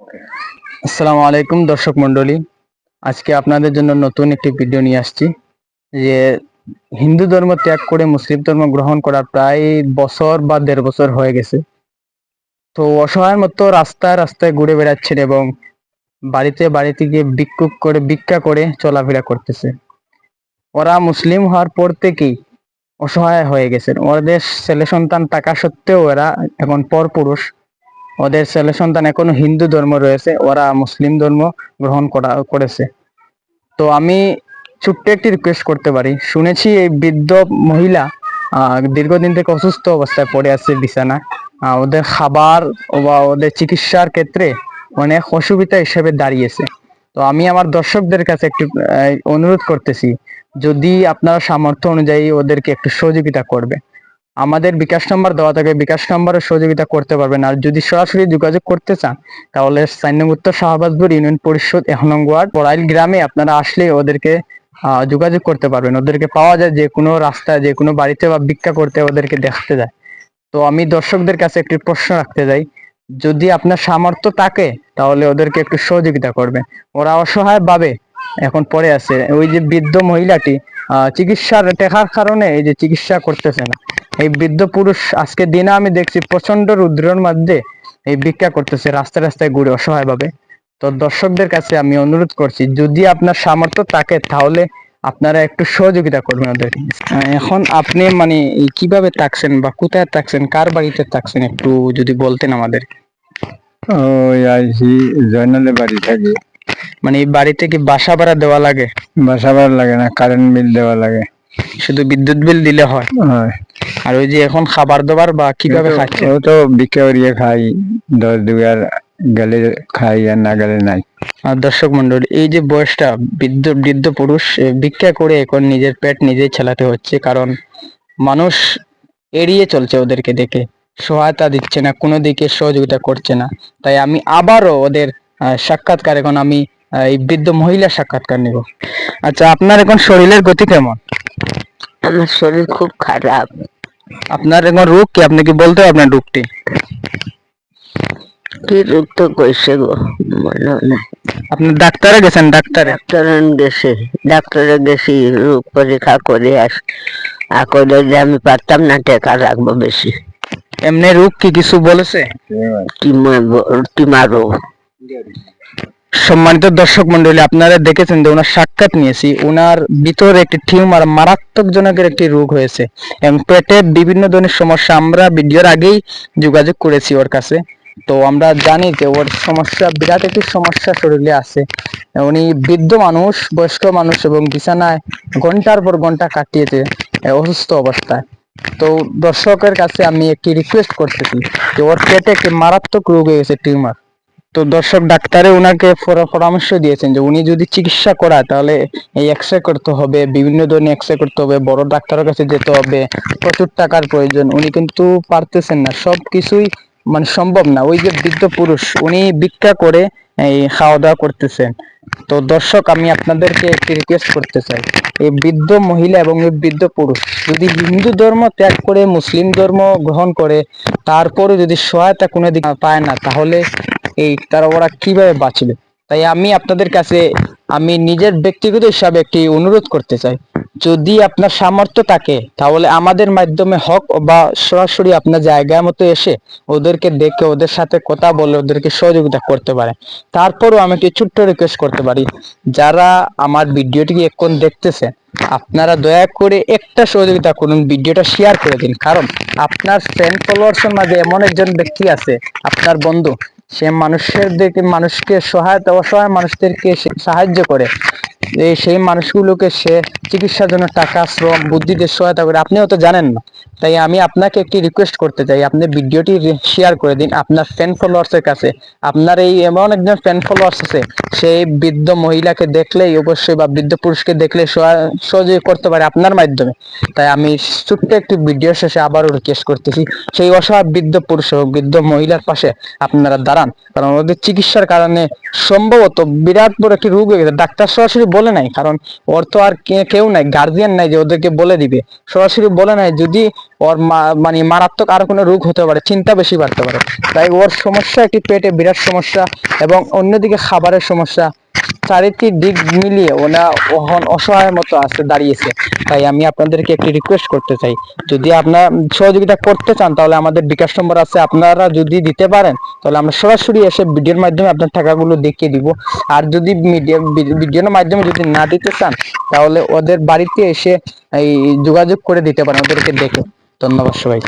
আসসালামু আলাইকুম, দর্শক মন্ডলী আজকে আপনাদের জন্য নতুন একটি ভিডিও নিয়ে আসছি, যে হিন্দু ধর্ম ত্যাগ করে মুসলিম ধর্ম গ্রহণ করার প্রায় বছর বা দেড় বছর হয়ে গেছে। তো অসহায়ের মতো রাস্তায় রাস্তায় ঘুরে বেড়াচ্ছেন এবং বাড়িতে বাড়িতে গিয়ে ভিক্ষুক করে, ভিক্ষা করে চলাফেরা করতেছে। ওরা মুসলিম হওয়ার পর থেকেই অসহায় হয়ে গেছেন। ওদের ছেলে সন্তান থাকা সত্ত্বেও এরা এখন পর পুরুষ ওদের ছেলে সন্তান এখনও হিন্দু ধর্ম রয়েছে, ওরা মুসলিম ধর্ম গ্রহণ করা, করেছে। তো আমি ছোট্ট একটি রিকোয়েস্ট করতে পারি। শুনেছি এই বৃদ্ধ মহিলা দীর্ঘদিন থেকে অসুস্থ অবস্থায় পড়ে আছে বিছানা। ওদের খাবার বা ওদের চিকিৎসার ক্ষেত্রে অনেক অসুবিধা হিসেবে দাঁড়িয়েছে। তো আমি আমার দর্শকদের কাছে একটু অনুরোধ করতেছি, যদি আপনারা সামর্থ্য অনুযায়ী ওদেরকে একটু সহযোগিতা করবে। আমাদের বিকাশ নাম্বার দেওয়া থাকে, বিকাশ নাম্বারে সহযোগিতা করতে পারবেন। আর যদি সরাসরি যোগাযোগ করতে চান, তাহলে সাইনগুত্তর শাহবাজপুর ইউনিয়ন পরিষদ এক নং ওয়ার্ড পড়াইল গ্রামে আপনারা আসলে ওদেরকে যোগাযোগ করতে পারবেন। ওদেরকে পাওয়া যায় যে কোনো রাস্তায়, যে কোনো বাড়িতে বা ভিক্ষা করতে ওদেরকে দেখতে যায়। তো আমি দর্শকদের কাছে একটি প্রশ্ন রাখতে চাই, যদি আপনার সামর্থ্য থাকে, তাহলে ওদেরকে একটু সহযোগিতা করবেন। ওরা অসহায় ভাবে এখন পড়ে আছে। ওই যে বৃদ্ধ মহিলাটি চিকিৎসার টেকার কারণে এই যে চিকিৎসা করতেছে না। এই বৃদ্ধ পুরুষ আজকে দিনে আমি দেখছি প্রচণ্ড রুদ্রের মধ্যে এই ভিক্ষা করতেছে রাস্তায় রাস্তায় ঘুরে অসহায় ভাবে তো দর্শকদের কাছে আমি অনুরোধ করছি যদি আপনার সামর্থ্য থাকে তাহলে আপনারা একটু সহযোগিতা করবেন ওদেরকে। আহ, এখন আপনি মানে কীভাবে থাকছেন বা কোথায় থাকছেন কার বাড়িতে থাকছেন একটু যদি বলতেন আমাদের? ওই আইসি জয়নালের বাড়ি থাকি। মানে এই বাড়িতে কি বাসা ভাড়া দেওয়া লাগে? বাসাবার লাগে না কারেন্ট বিল দেওয়া লাগে। শুধু বিদ্যুৎ বিল দিলে হয়? হয়। আর ওই যে এখন খাবার দাবার বা কীভাবে খাচ্ছে? ও তো বিকে করিয়ে খাই দশ দুগার গেলে খাই আর না গেলে নাই। আর দর্শক মন্ডল এই যে বয়সটা বৃদ্ধ বৃদ্ধ পুরুষ ভিক্ষা করে এখন নিজের পেট নিজেই চালাতে হচ্ছে কারণ মানুষ এড়িয়ে চলছে ওদেরকে দেখে। সহায়তা দিচ্ছে না কোনো দিকে সহযোগিতা করছে না। তাই আমি আবারও ওদের আহ, সাক্ষাৎকার এখন আমি এই বৃদ্ধ মহিলা সাক্ষাৎকার নিব। আচ্ছা আপনার এখন শরীরের গতি কেমন? আমার শরীর খুব খারাপ। আপনার এখন রোগ কি? আপনি কি বলতে আপনার রোগটি? কি রোগ তো কইছে গো? হয় না। আপনি ডাক্তারে গেছেন ডাক্তারে? ডাক্তার গেছে ডাক্তারে গেছি রোগ পরীক্ষা করে আস আকলে যে আমি পারতাম না টেকা রাখব বেশি। এমনি রোগ কি কিছু বলেছে? টিমা টিমা রোগ। সম্মানিত দর্শক মন্ডলী আপনারা দেখেছেন যে ওনার সাক্ষাৎ নিয়েছি। ওনার ভিতরে একটি টিউমার মারাত্মক জনকের একটি রোগ হয়েছে এবং পেটে বিভিন্ন ধরনের সমস্যা আমরা ভিডিওর আগেই যোগাযোগ করেছি ওর কাছে। তো আমরা জানি যে ওর সমস্যা বিরাট একটি সমস্যা শরীরে আছে। উনি বৃদ্ধ মানুষ, বয়স্ক মানুষ এবং বিছানায় ঘণ্টার পর ঘণ্টা কাটিয়েছে অসুস্থ অবস্থায়। তো দর্শকের কাছে আমি একটি রিকোয়েস্ট করতেছি যে ওর পেটে একটি মারাত্মক রোগ হয়ে গেছে টিউমার। তো দর্শক ডাক্তারে ওনাকে পরামর্শ দিয়েছেন যে উনি যদি চিকিৎসা করায় তাহলে এই এক্স রে করতে হবে, বিভিন্ন ধরনের এক্স রে করতে হবে, বড় ডাক্তারের কাছে যেতে হবে, প্রচুর টাকার প্রয়োজন। উনি কিন্তু পারতেছেন না, সব কিছুই মানে সম্ভব না। ওই যে বৃদ্ধ পুরুষ, উনি ভিক্ষা করে এই খাওয়া দাওয়া করতেছেন। তো দর্শক, আমি আপনাদেরকে একটি রিকোয়েস্ট করতে চাই। এই বৃদ্ধ মহিলা এবং এই বৃদ্ধ পুরুষ, যদি হিন্দু ধর্ম ত্যাগ করে, মুসলিম ধর্ম গ্রহণ করে তারপরে যদি সহায়তা কোনো দিক পায় না, তাহলে এই তারা ওরা কীভাবে বাঁচবে? তাই আমি আপনাদের কাছে, আমি নিজের ব্যক্তিগত হিসাবে একটি অনুরোধ করতে চাই। যদি আপনার সামর্থ্য থাকে, তাহলে আমাদের মাধ্যমে হক বা সরাসরি আপনার জায়গা মতো এসে ওদেরকে দেখে ওদের সাথে কথা বলে ওদেরকে সহযোগিতা করতে পারে। তারপরও আমি একটি ছোট্ট রিকোয়েস্ট করতে পারি। যারা আমার ভিডিওটি এখন দেখতেছে, আপনারা দয়া করে একটা সহযোগিতা করুন ভিডিওটা শেয়ার করে দিন। কারণ আপনার ফ্রেন্ড ফলোয়ার্সের মাঝে এমন একজন ব্যক্তি আছে, আপনার বন্ধু। সে মানুষের দিকে মানুষকে সহায়তা অসহায় মানুষদেরকে সাহায্য করে। এই সেই মানুষগুলোকে সে চিকিৎসার জন্য টাকা, শ্রম বুদ্ধি দিয়ে সহায়তা করে, আপনিও তো জানেন। না তাই আমি আপনাকে একটি রিকোয়েস্ট করতে চাই। আপনি ভিডিওটি শেয়ার করে দিন আপনার ফ্যান ফলোয়ার্সের কাছে। আপনার এই এমন একজন ফ্যান ফলোয়ার্স আছে, সেই বৃদ্ধ মহিলাকে দেখলেই অবশ্যই বা বৃদ্ধ পুরুষকে দেখলে সহায়- সহযোগী করতে পারে আপনার মাধ্যমে। তাই আমি ছোট্ট একটি ভিডিও শেষে আবারও রিকোয়েস্ট করতেছি, সেই অসহায় বৃদ্ধ পুরুষ এবং বৃদ্ধ মহিলার পাশে আপনারা দাঁড়ান। কারণ ওদের চিকিৎসার কারণে সম্ভবত বিরাট বড় একটি রোগ হয়ে গেছে। ডাক্তার সরাসরি বলে নাই, কারণ ওর তো আর কেউ নাই গার্জিয়ান নাই যে ওদেরকে বলে দিবে। সরাসরি বলে নাই, যদি ওর মানে মারাত্মক আর কোনো রোগ হতে পারে, চিন্তা বেশি বাড়তে পারে। তাই ওর সমস্যা একটি পেটে বিরাট সমস্যা এবং অন্যদিকে খাবারের সমস্যা। চারিটি দিক মিলিয়ে ওনা ওহন অসহায়ের মতো আছে দাঁড়িয়েছে। তাই আমি আপনাদেরকে একটি রিকোয়েস্ট করতে চাই। যদি আপনার সহযোগিতা করতে চান, তাহলে আমাদের বিকাশ নম্বর আছে। আপনারা যদি দিতে পারেন, তাহলে আমরা সরাসরি এসে ভিডিওর মাধ্যমে আপনার টাকাগুলো দেখিয়ে দিব। আর যদি মিডিয়া ভিডিওর মাধ্যমে যদি না দিতে চান, তাহলে ওদের বাড়িতে এসে এই যোগাযোগ করে দিতে পারেন। ওদেরকে দেখে। ধন্যবাদ সবাই